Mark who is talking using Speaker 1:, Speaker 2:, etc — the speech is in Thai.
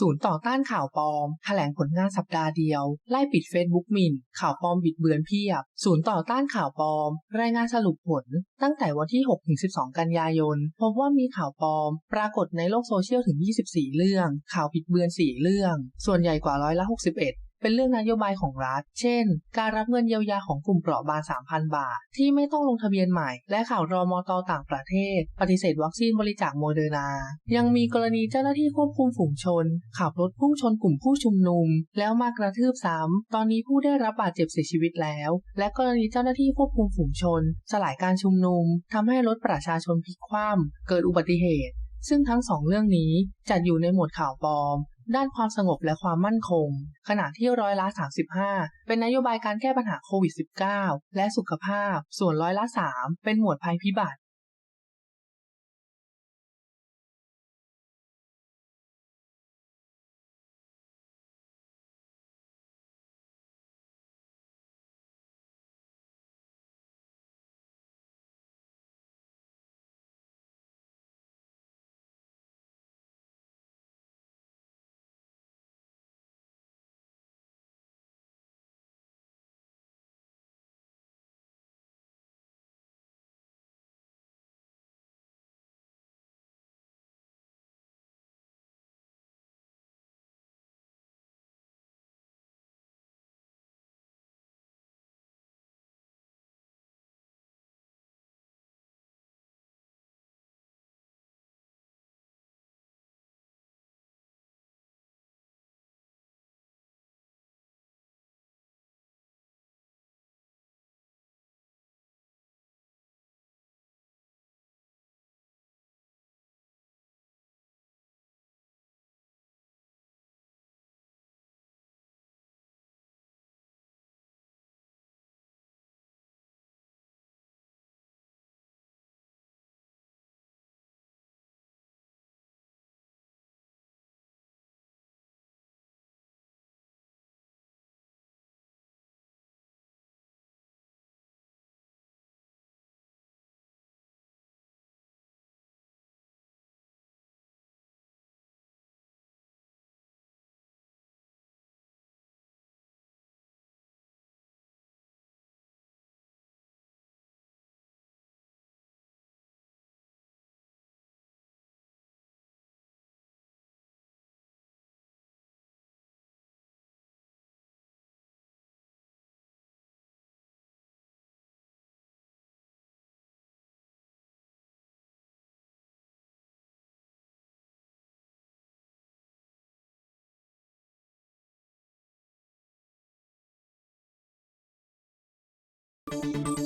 Speaker 1: ศูนย์ต่อต้านข่าวปลอม แถลงผลงานสัปดาห์เดียว ไล่ปิด Facebook หมิ่น ข่าวปลอมบิดเบือนเพียบ ศูนย์ต่อต้านข่าวปลอม รายงานสรุปผล ตั้งแต่วันที่ 6-12 กันยายน พบว่ามีข่าวปลอม ปรากฏในโลกโซเชียลถึง 24 เรื่อง ข่าวบิดเบือน 4 เรื่อง ส่วนใหญ่กว่าร้อยละ 61 เป็นเรื่องนโยบายของรัฐ เช่น การรับเงินเยียวยาของกลุ่มเปราะบาง 3,000 บาท ที่ไม่ต้องลงทะเบียนใหม่ และข่าวรอมอตอต่างประเทศ ปฏิเสธวัคซีนบริจาคโมเดอร์นา ยังมีกรณีเจ้าหน้าที่ควบคุมฝูงชน ขับรถพุ่งชนกลุ่มผู้ชุมนุม แล้วมากระทืบซ้ำ ตอนนี้ผู้ได้รับบาดเจ็บเสียชีวิตแล้ว และกรณีเจ้าหน้าที่ควบคุมฝูงชน สลายการชุมนุมทำให้รถประชาชนพลิกคว่ำเกิดอุบัติเหตุซึ่งทั้งสองเรื่องนี้จัดอยู่ในหมวดข่าวปลอม ด้านความสงบและความมั่นคง ขณะที่ร้อยละ 35 เป็นนโยบายการแก้ปัญหาโควิด -19 และสุขภาพ ส่วนร้อยละ 3 เป็นหมวดภัยพิบัติ
Speaker 2: you